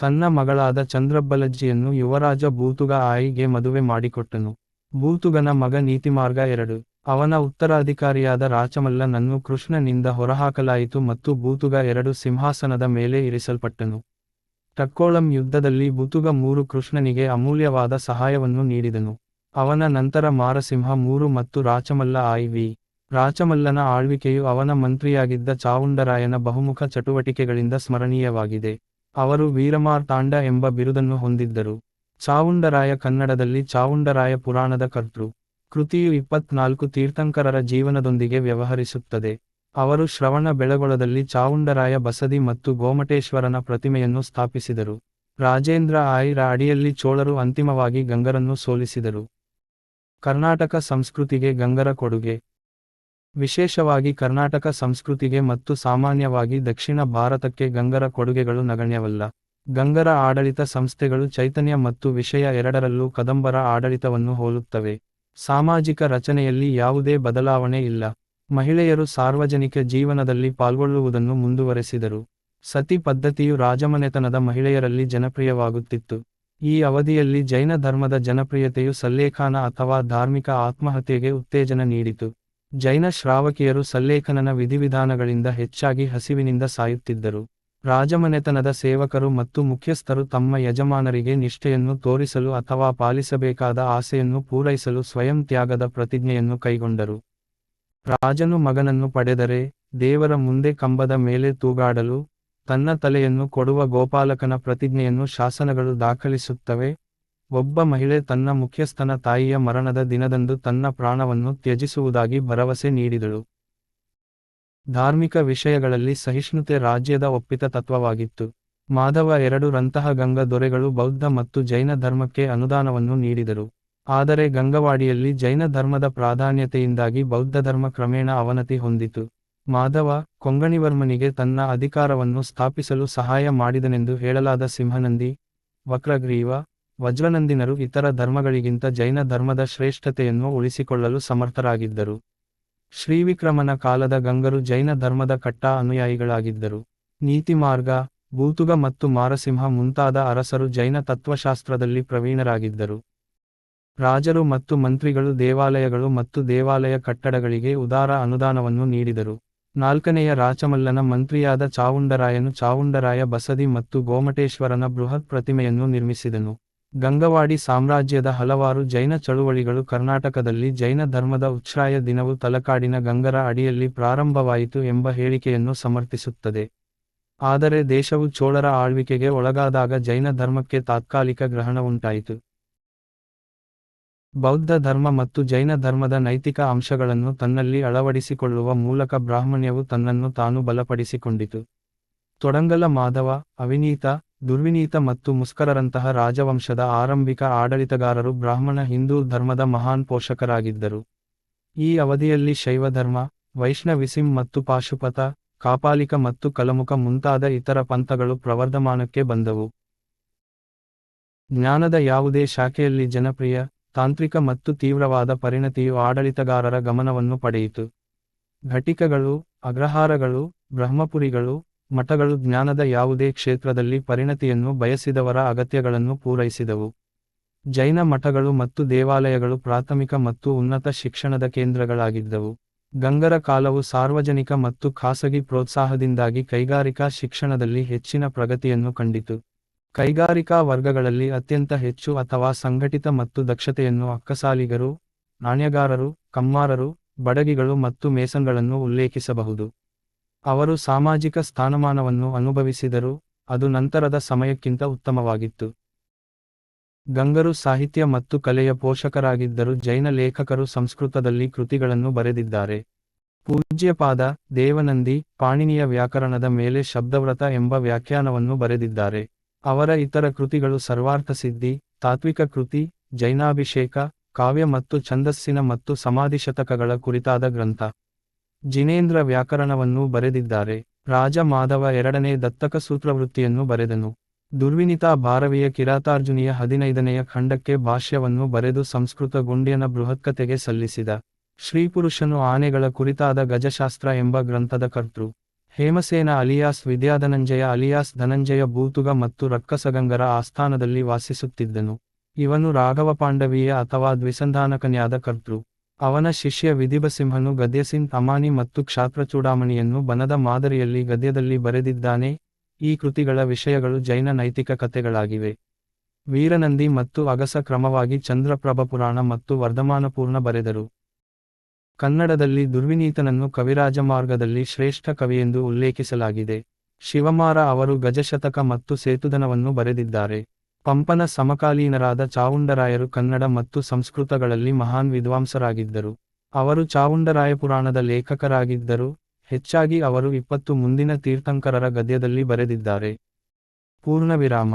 ತನ್ನ ಮಗಳಾದ ಚಂದ್ರಬ್ಬಲಜ್ಜಿಯನ್ನು ಯುವರಾಜ ಬೂತುಗ ಆಯಿಗೆ ಮದುವೆ ಮಾಡಿಕೊಟ್ಟನು. ಬೂತುಗನ ಮಗ ನೀತಿಮಾರ್ಗ ಎರಡು. ಅವನ ಉತ್ತರಾಧಿಕಾರಿಯಾದ ರಾಚಮಲ್ಲನನ್ನು ಕೃಷ್ಣನಿಂದ ಹೊರಹಾಕಲಾಯಿತು ಮತ್ತು ಬೂತುಗ ಎರಡು ಸಿಂಹಾಸನದ ಮೇಲೆ ಇರಿಸಲ್ಪಟ್ಟನು. ಟಕ್ಕೋಳಂ ಯುದ್ಧದಲ್ಲಿ ಬೂತುಗ ಮೂರು ಕೃಷ್ಣನಿಗೆ ಅಮೂಲ್ಯವಾದ ಸಹಾಯವನ್ನು ನೀಡಿದನು. ಅವನ ನಂತರ ಮಾರಸಿಂಹ ಮೂರು ಮತ್ತು ರಾಚಮಲ್ಲ ಆಯ್ವಿ ರಾಚಮಲ್ಲನ ಆಳ್ವಿಕೆಯು ಅವನ ಮಂತ್ರಿಯಾಗಿದ್ದ ಚಾವುಂಡರಾಯನ ಬಹುಮುಖ ಚಟುವಟಿಕೆಗಳಿಂದ ಸ್ಮರಣೀಯವಾಗಿದೆ. ಅವರು ವೀರಮಾರ್ತಾಂಡ ಎಂಬ ಬಿರುದನ್ನು ಹೊಂದಿದ್ದರು. ಚಾವುಂಡರಾಯ ಕನ್ನಡದಲ್ಲಿ ಚಾವುಂಡರಾಯ ಪುರಾಣದ ಕರ್ತೃ. ಕೃತಿಯು ಇಪ್ಪತ್ನಾಲ್ಕು ತೀರ್ಥಂಕರರ ಜೀವನದೊಂದಿಗೆ ವ್ಯವಹರಿಸುತ್ತದೆ. ಅವರು ಶ್ರವಣ ಬೆಳಗೊಳದಲ್ಲಿ ಚಾವುಂಡರಾಯ ಬಸದಿ ಮತ್ತು ಗೋಮಟೇಶ್ವರನ ಪ್ರತಿಮೆಯನ್ನು ಸ್ಥಾಪಿಸಿದರು. ರಾಜೇಂದ್ರ ಆಯ್ರ ಅಡಿಯಲ್ಲಿ ಚೋಳರು ಅಂತಿಮವಾಗಿ ಗಂಗರನ್ನು ಸೋಲಿಸಿದರು. ಕರ್ನಾಟಕ ಸಂಸ್ಕೃತಿಗೆ ಗಂಗರ ಕೊಡುಗೆ. ವಿಶೇಷವಾಗಿ ಕರ್ನಾಟಕ ಸಂಸ್ಕೃತಿಗೆ ಮತ್ತು ಸಾಮಾನ್ಯವಾಗಿ ದಕ್ಷಿಣ ಭಾರತಕ್ಕೆ ಗಂಗರ ಕೊಡುಗೆಗಳು ನಗಣ್ಯವಲ್ಲ. ಗಂಗರ ಆಡಳಿತ ಸಂಸ್ಥೆಗಳು ಚೈತನ್ಯ ಮತ್ತು ವಿಷಯ ಎರಡರಲ್ಲೂ ಕದಂಬರ ಆಡಳಿತವನ್ನು ಹೋಲುತ್ತವೆ. ಸಾಮಾಜಿಕ ರಚನೆಯಲ್ಲಿ ಯಾವುದೇ ಬದಲಾವಣೆ ಇಲ್ಲ. ಮಹಿಳೆಯರು ಸಾರ್ವಜನಿಕ ಜೀವನದಲ್ಲಿ ಪಾಲ್ಗೊಳ್ಳುವುದನ್ನು ಮುಂದುವರೆಸಿದರು. ಸತಿ ಪದ್ಧತಿಯು ರಾಜಮನೆತನದ ಮಹಿಳೆಯರಲ್ಲಿ ಜನಪ್ರಿಯವಾಗುತ್ತಿತ್ತು. ಈ ಅವಧಿಯಲ್ಲಿ ಜೈನ ಧರ್ಮದ ಜನಪ್ರಿಯತೆಯು ಸಲ್ಲೇಖಾನ ಅಥವಾ ಧಾರ್ಮಿಕ ಆತ್ಮಹತ್ಯೆಗೆ ಉತ್ತೇಜನ ನೀಡಿತು. ಜೈನ ಶ್ರಾವಕಿಯರು ಸಲ್ಲೇಖನನ ವಿಧಿವಿಧಾನಗಳಿಂದ ಹೆಚ್ಚಾಗಿ ಹಸಿವಿನಿಂದ ಸಾಯುತ್ತಿದ್ದರು. ರಾಜಮನೆತನದ ಸೇವಕರು ಮತ್ತು ಮುಖ್ಯಸ್ಥರು ತಮ್ಮ ಯಜಮಾನರಿಗೆ ನಿಷ್ಠೆಯನ್ನು ತೋರಿಸಲು ಅಥವಾ ಪಾಲಿಸಬೇಕಾದ ಆಸೆಯನ್ನು ಪೂರೈಸಲು ಸ್ವಯಂ ತ್ಯಾಗದ ಪ್ರತಿಜ್ಞೆಯನ್ನು ಕೈಗೊಂಡರು. ರಾಜನು ಮಗನನ್ನು ಪಡೆದರೆ ದೇವರ ಮುಂದೆ ಕಂಬದ ಮೇಲೆ ತೂಗಾಡಲು ತನ್ನ ತಲೆಯನ್ನು ಕೊಡುವ ಗೋಪಾಲಕನ ಪ್ರತಿಜ್ಞೆಯನ್ನು ಶಾಸನಗಳು ದಾಖಲಿಸುತ್ತವೆ. ಒಬ್ಬ ಮಹಿಳೆ ತನ್ನ ಮುಖ್ಯಸ್ಥನ ತಾಯಿಯ ಮರಣದ ದಿನದಂದು ತನ್ನ ಪ್ರಾಣವನ್ನು ತ್ಯಜಿಸುವುದಾಗಿ ಭರವಸೆ ನೀಡಿದಳು. ಧಾರ್ಮಿಕ ವಿಷಯಗಳಲ್ಲಿ ಸಹಿಷ್ಣುತೆ ರಾಜ್ಯದ ಒಪ್ಪಿತ ತತ್ವವಾಗಿತ್ತು. ಮಾಧವ ಎರಡು ರಂತಹ ಗಂಗ ದೊರೆಗಳು ಬೌದ್ಧ ಮತ್ತು ಜೈನ ಧರ್ಮಕ್ಕೆ ಅನುದಾನವನ್ನು ನೀಡಿದರು. ಆದರೆ ಗಂಗವಾಡಿಯಲ್ಲಿ ಜೈನ ಧರ್ಮದ ಪ್ರಾಧಾನ್ಯತೆಯಿಂದಾಗಿ ಬೌದ್ಧ ಧರ್ಮ ಕ್ರಮೇಣ ಅವನತಿ ಹೊಂದಿತು. ಮಾಧವ ಕೊಂಗಣಿವರ್ಮನಿಗೆ ತನ್ನ ಅಧಿಕಾರವನ್ನು ಸ್ಥಾಪಿಸಲು ಸಹಾಯ ಮಾಡಿದನೆಂದು ಹೇಳಲಾದ ಸಿಂಹನಂದಿ, ವಕ್ರಗ್ರೀವ ವಜ್ರನಂದಿನರು ಇತರ ಧರ್ಮಗಳಿಗಿಂತ ಜೈನ ಧರ್ಮದ ಶ್ರೇಷ್ಠತೆಯನ್ನು ಉಳಿಸಿಕೊಳ್ಳಲು ಸಮರ್ಥರಾಗಿದ್ದರು. ಶ್ರೀವಿಕ್ರಮನ ಕಾಲದ ಗಂಗರು ಜೈನ ಧರ್ಮದ ಕಟ್ಟಾ ಅನುಯಾಯಿಗಳಾಗಿದ್ದರು. ನೀತಿಮಾರ್ಗ, ಭೂತುಗ ಮತ್ತು ಮಾರಸಿಂಹ ಮುಂತಾದ ಅರಸರು ಜೈನ ತತ್ವಶಾಸ್ತ್ರದಲ್ಲಿ ಪ್ರವೀಣರಾಗಿದ್ದರು. ರಾಜರು ಮತ್ತು ಮಂತ್ರಿಗಳು ದೇವಾಲಯಗಳು ಮತ್ತು ದೇವಾಲಯ ಕಟ್ಟಡಗಳಿಗೆ ಉದಾರ ಅನುದಾನವನ್ನು ನೀಡಿದರು. ನಾಲ್ಕನೆಯ ರಾಚಮಲ್ಲನ ಮಂತ್ರಿಯಾದ ಚಾವುಂಡರಾಯನು ಚಾವುಂಡರಾಯ ಬಸದಿ ಮತ್ತು ಗೋಮಟೇಶ್ವರನ ಬೃಹತ್ ಪ್ರತಿಮೆಯನ್ನು ನಿರ್ಮಿಸಿದನು. ಗಂಗವಾಡಿ ಸಾಮ್ರಾಜ್ಯದ ಹಲವಾರು ಜೈನ ಚಳುವಳಿಗಳು ಕರ್ನಾಟಕದಲ್ಲಿ ಜೈನ ಧರ್ಮದ ಉಚ್ಛ್ರಾಯ ದಿನವು ತಲಕಾಡಿನ ಗಂಗರ ಅಡಿಯಲ್ಲಿ ಪ್ರಾರಂಭವಾಯಿತು ಎಂಬ ಹೇಳಿಕೆಯನ್ನು ಸಮರ್ಥಿಸುತ್ತದೆ. ಆದರೆ ದೇಶವು ಚೋಳರ ಆಳ್ವಿಕೆಗೆ ಒಳಗಾದಾಗ ಜೈನ ಧರ್ಮಕ್ಕೆ ತಾತ್ಕಾಲಿಕ ಗ್ರಹಣ ಉಂಟಾಯಿತು. ಬೌದ್ಧ ಧರ್ಮ ಮತ್ತು ಜೈನ ಧರ್ಮದ ನೈತಿಕ ಅಂಶಗಳನ್ನು ತನ್ನಲ್ಲಿ ಅಳವಡಿಸಿಕೊಳ್ಳುವ ಮೂಲಕ ಬ್ರಾಹ್ಮಣ್ಯವು ತನ್ನನ್ನು ತಾನು ಬಲಪಡಿಸಿಕೊಂಡಿತು. ತೊಡಂಗಲ ಮಾಧವ, ಅವಿನೀತ ದುರ್ವಿನೀತ ಮತ್ತು ಮುಸ್ಕರರಂತಹ ರಾಜವಂಶದ ಆರಂಭಿಕ ಆಡಳಿತಗಾರರು ಬ್ರಾಹ್ಮಣ ಹಿಂದೂ ಧರ್ಮದ ಮಹಾನ್ ಪೋಷಕರಾಗಿದ್ದರು. ಈ ಅವಧಿಯಲ್ಲಿ ಶೈವಧರ್ಮ ವೈಷ್ಣವಿಸಿಂ ಮತ್ತು ಪಾಶುಪತ, ಕಾಪಾಲಿಕ ಮತ್ತು ಕಲಮುಖ ಮುಂತಾದ ಇತರ ಪಂಥಗಳು ಪ್ರವರ್ಧಮಾನಕ್ಕೆ ಬಂದವು. ಜ್ಞಾನದ ಯಾವುದೇ ಶಾಖೆಯಲ್ಲಿ ಜನಪ್ರಿಯ, ತಾಂತ್ರಿಕ ಮತ್ತು ತೀವ್ರವಾದ ಪರಿಣತಿಯು ಆಡಳಿತಗಾರರ ಗಮನವನ್ನು ಪಡೆಯಿತು. ಘಟಿಕಗಳು, ಅಗ್ರಹಾರಗಳು, ಬ್ರಹ್ಮಪುರಿಗಳು ಮಠಗಳು ಜ್ಞಾನದ ಯಾವುದೇ ಕ್ಷೇತ್ರದಲ್ಲಿ ಪರಿಣತಿಯನ್ನು ಬಯಸಿದವರ ಅಗತ್ಯಗಳನ್ನು ಪೂರೈಸಿದವು. ಜೈನ ಮಠಗಳು ಮತ್ತು ದೇವಾಲಯಗಳು ಪ್ರಾಥಮಿಕ ಮತ್ತು ಉನ್ನತ ಶಿಕ್ಷಣದ ಕೇಂದ್ರಗಳಾಗಿದ್ದವು. ಗಂಗರ ಕಾಲವು ಸಾರ್ವಜನಿಕ ಮತ್ತು ಖಾಸಗಿ ಪ್ರೋತ್ಸಾಹದಿಂದಾಗಿ ಕೈಗಾರಿಕಾ ಶಿಕ್ಷಣದಲ್ಲಿ ಹೆಚ್ಚಿನ ಪ್ರಗತಿಯನ್ನು ಕಂಡಿತು. ಕೈಗಾರಿಕಾ ವರ್ಗಗಳಲ್ಲಿ ಅತ್ಯಂತ ಹೆಚ್ಚು ಅಥವಾ ಸಂಘಟಿತ ಮತ್ತು ದಕ್ಷತೆಯನ್ನು ಅಕ್ಕಸಾಲಿಗರು, ನಾಣ್ಯಗಾರರು, ಕಮ್ಮಾರರು, ಬಡಗಿಗಳು ಮತ್ತು ಮೇಸನ್ಗಳನ್ನು ಉಲ್ಲೇಖಿಸಬಹುದು. ಅವರು ಸಾಮಾಜಿಕ ಸ್ಥಾನಮಾನವನ್ನು ಅನುಭವಿಸಿದರು, ಅದು ನಂತರದ ಸಮಯಕ್ಕಿಂತ ಉತ್ತಮವಾಗಿತ್ತು. ಗಂಗರು ಸಾಹಿತ್ಯ ಮತ್ತು ಕಲೆಯ ಪೋಷಕರಾಗಿದ್ದರು, ಜೈನ ಲೇಖಕರು ಸಂಸ್ಕೃತದಲ್ಲಿ ಕೃತಿಗಳನ್ನು ಬರೆದಿದ್ದಾರೆ. ಪೂಜ್ಯಪಾದ ದೇವನಂದಿ, ಪಾಣಿನಿಯ ವ್ಯಾಕರಣದ ಮೇಲೆ ಶಬ್ದವ್ರತ ಎಂಬ ವ್ಯಾಖ್ಯಾನವನ್ನು ಬರೆದಿದ್ದಾರೆ. ಅವರ ಇತರ ಕೃತಿಗಳು ಸರ್ವಾರ್ಥಸಿದ್ಧಿ ತಾತ್ವಿಕ ಕೃತಿ, ಜೈನಾಭಿಷೇಕ, ಕಾವ್ಯ ಮತ್ತು ಛಂದಸ್ಸಿನ ಮತ್ತು ಸಮಾಧಿ ಶತಕಗಳ ಕುರಿತಾದ ಗ್ರಂಥ. ಜಿನೇಂದ್ರ ವ್ಯಾಕರಣವನ್ನು ಬರೆದಿದ್ದಾರೆ. ರಾಜ ಮಾಧವ ಎರಡನೇ ದತ್ತಕ ಸೂತ್ರವೃತ್ತಿಯನ್ನು ಬರೆದನು. ದುರ್ವಿನಿತಾ ಭಾರವಿಯ ಕಿರಾತಾರ್ಜುನಿಯ ಹದಿನೈದನೆಯ ಖಂಡಕ್ಕೆ ಭಾಷ್ಯವನ್ನು ಬರೆದು ಸಂಸ್ಕೃತ ಗುಂಡಿಯನ ಬೃಹತ್ಕತೆಗೆ ಸಲ್ಲಿಸಿದ. ಶ್ರೀಪುರುಷನು ಆನೆಗಳ ಕುರಿತಾದ ಗಜಶಾಸ್ತ್ರ ಎಂಬ ಗ್ರಂಥದ ಕರ್ತೃ. ಹೇಮಸೇನ ಅಲಿಯಾಸ್ ವಿದ್ಯಾಧನಂಜಯ ಅಲಿಯಾಸ್ ಧನಂಜಯ ಭೂತುಗ ಮತ್ತು ರಕ್ಕಸಗಂಗರ ಆಸ್ಥಾನದಲ್ಲಿ ವಾಸಿಸುತ್ತಿದ್ದನು. ಇವನು ರಾಘವ ಪಾಂಡವೀಯ ಅಥವಾ ದ್ವಿಸಂಧಾನಕನ್ಯಾದ ಕರ್ತೃ. ಅವನ ಶಿಷ್ಯ ವಿಧಿಬಸಿಂಹನು ಗದ್ಯಸಿನ್ ಅಮಾನಿ ಮತ್ತು ಕ್ಷಾತ್ರಚೂಡಾಮಣಿಯನ್ನು ಬನದ ಮಾದರಿಯಲ್ಲಿ ಗದ್ಯದಲ್ಲಿ ಬರೆದಿದ್ದಾನೆ. ಈ ಕೃತಿಗಳ ವಿಷಯಗಳು ಜೈನ ನೈತಿಕ ಕಥೆಗಳಾಗಿವೆ. ವೀರನಂದಿ ಮತ್ತು ಅಗಸ ಕ್ರಮವಾಗಿ ಚಂದ್ರಪ್ರಭ ಪುರಾಣ ಮತ್ತು ವರ್ಧಮಾನಪೂರ್ಣ ಬರೆದರು. ಕನ್ನಡದಲ್ಲಿ ದುರ್ವಿನೀತನನ್ನು ಕವಿರಾಜ ಮಾರ್ಗದಲ್ಲಿ ಶ್ರೇಷ್ಠ ಕವಿಯೆಂದು ಉಲ್ಲೇಖಿಸಲಾಗಿದೆ. ಶಿವಮಾರ ಅವರು ಗಜಶತಕ ಮತ್ತು ಸೇತುದನವನ್ನು ಬರೆದಿದ್ದಾರೆ. ಪಂಪನ ಸಮಕಾಲೀನರಾದ ಚಾವುಂಡರಾಯರು ಕನ್ನಡ ಮತ್ತು ಸಂಸ್ಕೃತಗಳಲ್ಲಿ ಮಹಾನ್ ವಿದ್ವಾಂಸರಾಗಿದ್ದರು. ಅವರು ಚಾವುಂಡರಾಯಪುರಾಣದ ಲೇಖಕರಾಗಿದ್ದರು. ಹೆಚ್ಚಾಗಿ ಅವರು ಇಪ್ಪತ್ತು ಮುಂದಿನ ತೀರ್ಥಂಕರರ ಗದ್ಯದಲ್ಲಿ ಬರೆದಿದ್ದಾರೆ. ಪೂರ್ಣವಿರಾಮ.